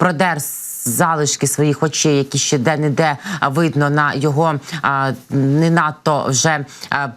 продер залишки своїх очей, які ще де-не-де видно на його а, не надто вже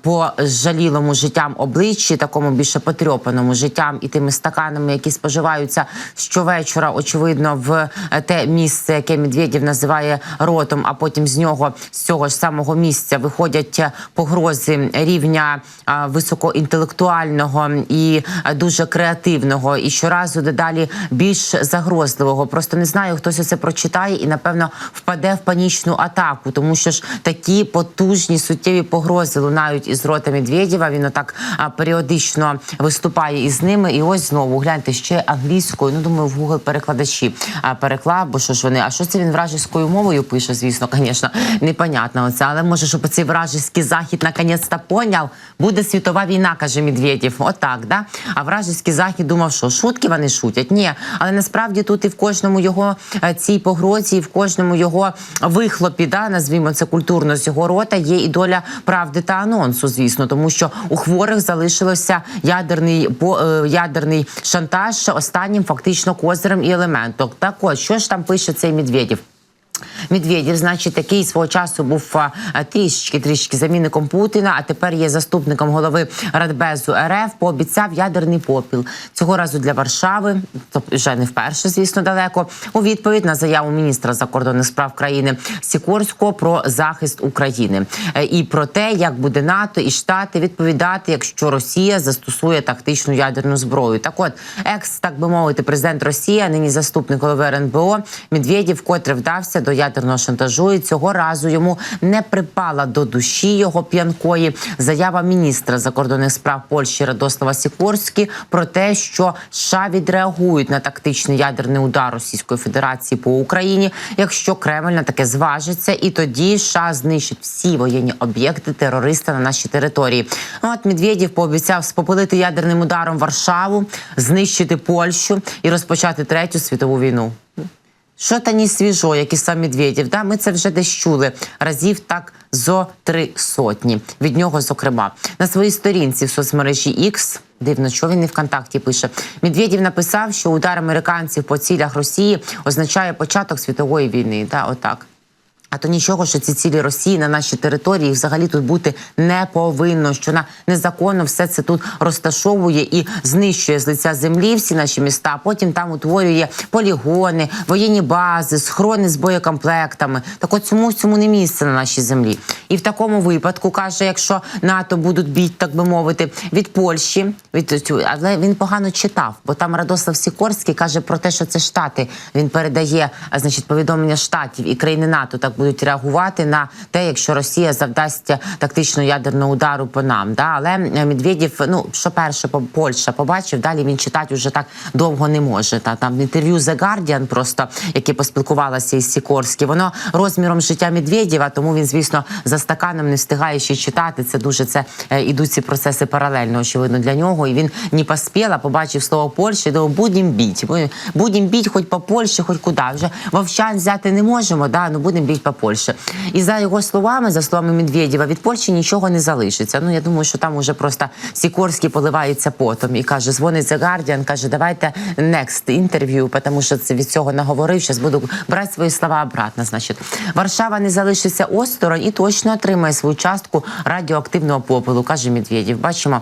пожалілому життям обличчі, такому більше потрьопаному життям і тими стаканами, які споживаються щовечора, очевидно, в е, те місце, яке Медведєв називає ротом, а потім з нього з цього ж самого місця виходять е, погрози рівня високоінтелектуального і е, дуже креативного, і щоразу дедалі більш загрозливого. Просто не знаю, хтось це прочитає і напевно впаде в панічну атаку, тому що ж такі потужні суттєві погрози лунають із рота Медведєва. Він отак періодично виступає із ними. І ось знову гляньте ще англійською. Ну думаю, в Google перекладачі переклав, бо що ж вони? А що це він вражеською мовою пише? Звісно, звісно, непонятно оце. Але може, щоб цей вражеський захід наконець-то поняв, буде світова війна, каже Медведєв. Отак, да? А вражеський захід думав, що шутки вони шутять. Ні, але насправді тут і в кожному його е, цій погрозі, в кожному його вихлопі, да, назвімо це культурно з його рота, є і доля правди та анонсу, звісно, тому що у хворих залишилося ядерний е, ядерний шантаж останнім фактично козирем і елементом. Так от, що ж там пише цей Медведєв? Медведєв, значить, який свого часу був а, трішечки трішки замінником Путіна, а тепер є заступником голови Радбезу РФ. Пообіцяв ядерний попіл цього разу для Варшави, тобто вже не вперше, звісно, далеко. У відповідь на заяву міністра закордонних справ країни Сікорського про захист України Е, і про те, як буде НАТО і Штати відповідати, якщо Росія застосує тактичну ядерну зброю. Так, от екс, так би мовити, президент Росії, а нині заступник голови РНБО Медведєв, вкотре вдався до ядерного шантажу. І цього разу йому не припала до душі його п'янкої заява міністра закордонних справ Польщі Радослава Сікорські про те, що США відреагують на тактичний ядерний удар Російської Федерації по Україні, якщо Кремль на таке зважиться, і тоді США знищить всі воєнні об'єкти терориста на нашій території. От Медведєв пообіцяв спопилити ядерним ударом Варшаву, знищити Польщу і розпочати третю світову війну. Що та ні свіжо, як і сам Медведєв. Да? Ми це вже десь чули разів так зо три сотні. Від нього, зокрема, на своїй сторінці в соцмережі X, Дивно, що він не ВКонтакті пише. Медведєв написав, що удар американців по цілях Росії означає початок світової війни. Да, отак. А то нічого, що ці цілі Росії на нашій території взагалі тут бути не повинно. Що вона незаконно все це тут розташовує і знищує з лиця землі всі наші міста. Потім там утворює полігони, воєнні бази, схорони з боєкомплектами. Так от цьому цьому не місце на нашій землі. І в такому випадку каже, якщо НАТО будуть бити, так би мовити, від Польщі, від але він погано читав, бо там Радослав Сікорський каже про те, що це штати. Він передає значить повідомлення штатів і країни НАТО так будуть реагувати на те, якщо Росія завдасть тактичного ядерного удару по нам. Да? Але е, Медведєв, ну що перше, по- Польща побачив, далі він читати вже так довго не може. Та там інтерв'ю The Guardian просто, яке поспілкувалася із Сікорським, воно розміром життя Медведєва, тому він, звісно, за стаканом не встигає ще читати. Це дуже це е, ідуть ці процеси паралельно, очевидно, для нього. І він не поспіла, побачив слово Польща, і думав, будемо біть. Будемо біть хоч по Польщі, хоч куди. Вже вовчан взяти не можемо, да, ну будемо біть по Польщі. І за його словами, за словами Медведєва, від Польщі нічого не залишиться. Ну я думаю, що там уже просто Сікорський поливається потом і каже, дзвонить The Guardian, каже, давайте next інтерв'ю, тому що це від цього наговорив. Зараз буду брати свої слова обратно. Значить, Варшава не залишиться осторонь і точно отримає свою частку радіоактивного попелу, каже Медведєв. Бачимо.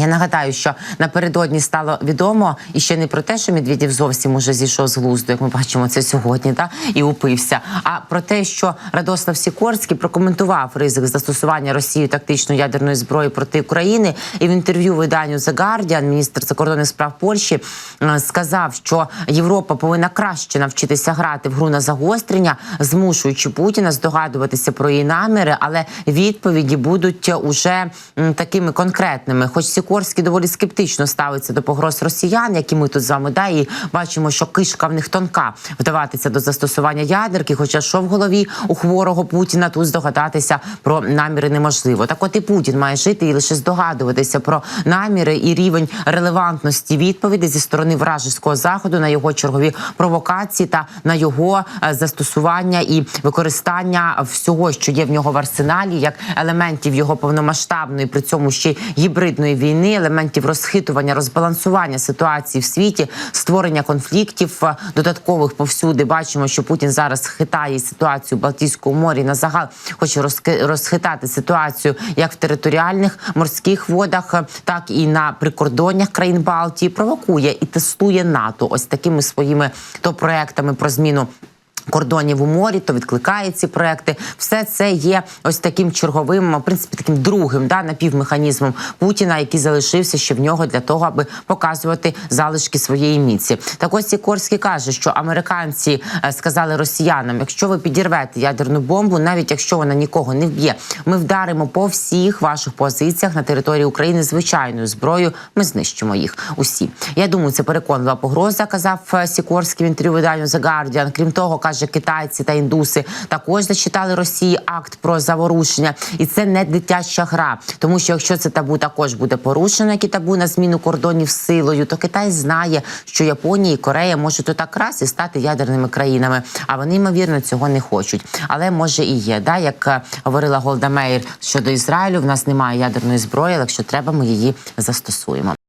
Я нагадаю, що напередодні стало відомо і ще не про те, що Медведєв зовсім уже зійшов з глузду, як ми бачимо це сьогодні, та і упився. А про те, що Радослав Сікорський прокоментував ризик застосування Росією тактичної ядерної зброї проти України, і в інтерв'ю виданню The Guardian міністр закордонних справ Польщі е, сказав, що Європа повинна краще навчитися грати в гру на загострення, змушуючи Путіна здогадуватися про її наміри, але відповіді будуть уже такими конкретними. Хоч Сікорський доволі скептично ставиться до погроз росіян, які ми тут з вами да, і бачимо, що кишка в них тонка вдаватися до застосування ядерки. Хоча що в голові у хворого Путіна тут здогадатися про наміри неможливо. Так от і Путін має жити і лише здогадуватися про наміри і рівень релевантності відповіді зі сторони вражеського заходу на його чергові провокації та на його е, застосування і використання всього, що є в нього в арсеналі, як елементів його повномасштабної, при цьому ще й гібридної війни війни, елементів розхитування, розбалансування ситуації в світі, створення конфліктів е, додаткових повсюди. Бачимо, що Путін зараз хитає ситуацію в Балтійському морі на загал, хоче розхитати ситуацію як в територіальних морських водах, е, так і на прикордоннях країн Балтії. Провокує і тестує НАТО ось такими своїми то проектами про зміну. Кордонів у морі, то відкликає ці проекти. Все це є ось таким черговим, в принципі, таким другим да, напівмеханізмом Путіна, який залишився ще в нього для того, аби показувати залишки своєї міці. Так ось Сікорський каже, що американці е, сказали росіянам: якщо ви підірвете ядерну бомбу, навіть якщо вона нікого не вб'є, ми вдаримо по всіх ваших позиціях на території України звичайною зброєю. Ми знищимо їх усі. Я думаю, це переконлива погроза. Казав е, Сікорський в інтерв'ю виданню The Guardian. Крім того, каже, китайці та індуси також зачитали Росії акт про заворушення, і це не дитяча гра. Тому що якщо це табу також буде порушено, які табу на зміну кордонів силою, то Китай знає, що Японія і Корея можуть отак раз і стати ядерними країнами. А вони ймовірно цього не хочуть. Але може і є. Да, як е, говорила Голда Меїр щодо Ізраїлю, в нас немає ядерної зброї, але якщо треба, ми її застосуємо.